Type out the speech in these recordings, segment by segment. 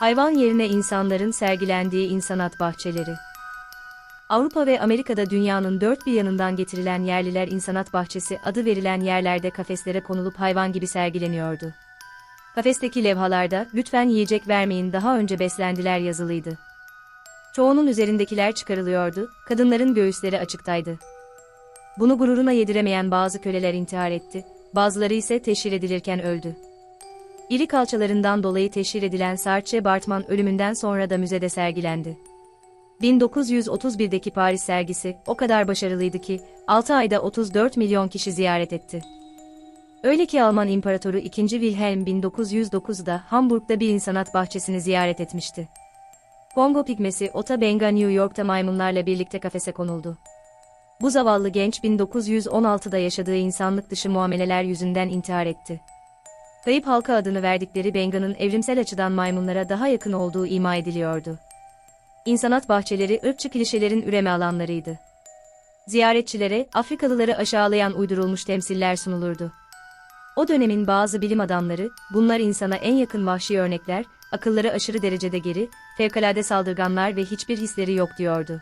Hayvan yerine insanların sergilendiği insanat bahçeleri. Avrupa ve Amerika'da dünyanın dört bir yanından getirilen yerliler insanat bahçesi adı verilen yerlerde kafeslere konulup hayvan gibi sergileniyordu. Kafesteki levhalarda lütfen yiyecek vermeyin daha önce beslendiler yazılıydı. Çoğunun üzerindekiler çıkarılıyordu, kadınların göğüsleri açıktaydı. Bunu gururuna yediremeyen bazı köleler intihar etti, bazıları ise teşhir edilirken öldü. İri kalçalarından dolayı teşhir edilen Sartre Bartman ölümünden sonra da müzede sergilendi. 1931'deki Paris sergisi o kadar başarılıydı ki 6 ayda 34 milyon kişi ziyaret etti. Öyle ki Alman İmparatoru 2. Wilhelm 1909'da Hamburg'da bir insanat bahçesini ziyaret etmişti. Kongo pigmesi Ota Benga New York'ta maymunlarla birlikte kafese konuldu. Bu zavallı genç 1916'da yaşadığı insanlık dışı muameleler yüzünden intihar etti. Kayıp halka adını verdikleri Benga'nın evrimsel açıdan maymunlara daha yakın olduğu ima ediliyordu. İnsanat bahçeleri ırkçı klişelerin üreme alanlarıydı. Ziyaretçilere Afrikalıları aşağılayan uydurulmuş temsiller sunulurdu. O dönemin bazı bilim adamları, bunlar insana en yakın vahşi örnekler, akılları aşırı derecede geri, fevkalade saldırganlar ve hiçbir hisleri yok diyordu.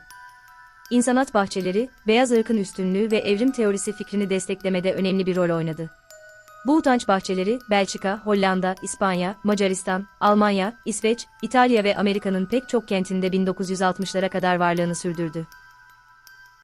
İnsanat bahçeleri, beyaz ırkın üstünlüğü ve evrim teorisi fikrini desteklemede önemli bir rol oynadı. Bu utanç bahçeleri, Belçika, Hollanda, İspanya, Macaristan, Almanya, İsveç, İtalya ve Amerika'nın pek çok kentinde 1960'lara kadar varlığını sürdürdü.